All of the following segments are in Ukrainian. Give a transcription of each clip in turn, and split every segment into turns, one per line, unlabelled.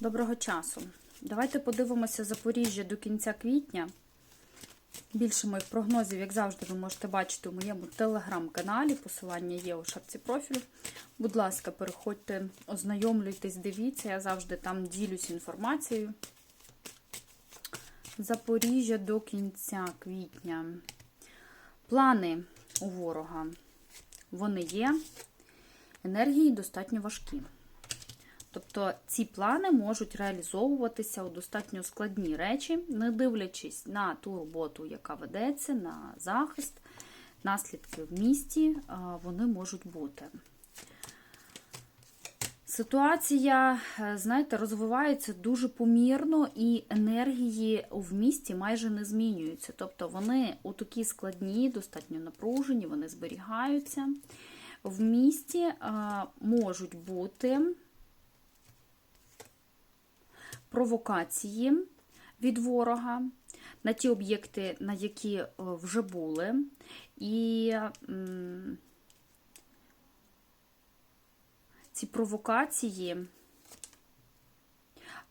Доброго часу. Давайте подивимося Запоріжжя до кінця квітня. Більше моїх прогнозів, як завжди, ви можете бачити у моєму телеграм-каналі. Посилання є у шапці профілю. Будь ласка, переходьте, ознайомлюйтесь, дивіться, я завжди там ділюсь інформацією. Запоріжжя до кінця квітня. Плани у ворога. Вони є. Енергії достатньо важкі. Тобто ці плани можуть реалізовуватися у достатньо складні речі, не дивлячись на ту роботу, яка ведеться, на захист, наслідки в місті, вони можуть бути. Ситуація, знаєте, розвивається дуже помірно, і енергії в місті майже не змінюються. Тобто вони у такі складні, достатньо напружені, вони зберігаються. В місті можуть бути провокації від ворога на ті об'єкти, на які вже були. І ці провокації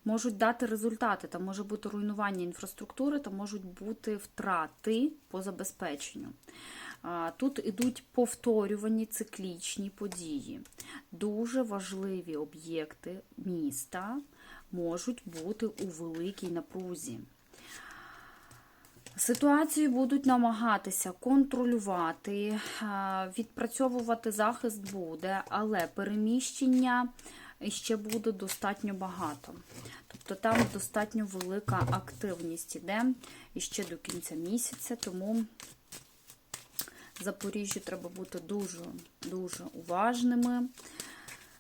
можуть дати результати. Там може бути руйнування інфраструктури, там можуть бути втрати по забезпеченню. Тут ідуть повторювані циклічні події. Дуже важливі об'єкти міста можуть бути у великій напрузі. Ситуацію будуть намагатися контролювати, відпрацьовувати захист буде, але переміщення ще буде достатньо багато. Тобто там достатньо велика активність іде ще до кінця місяця, тому Запоріжжю треба бути дуже-дуже уважними,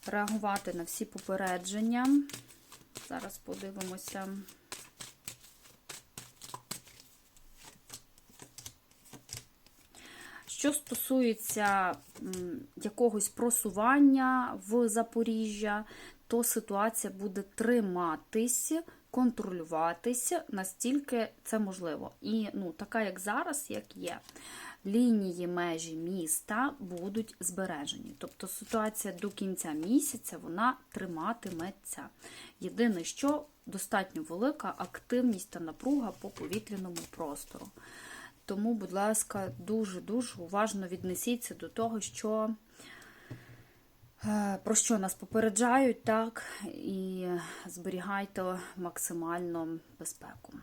реагувати на всі попередження. Зараз подивимося. Що стосується якогось просування в Запоріжжя, то ситуація буде триматись, контролюватися, настільки це можливо. І ну, така, як зараз, як є. Лінії межі міста будуть збережені. Тобто ситуація до кінця місяця вона триматиметься. Єдине, що достатньо велика активність та напруга по повітряному простору. Тому, будь ласка, дуже-дуже уважно віднесіться до того, що про що нас попереджають, так, і зберігайте максимально безпеку.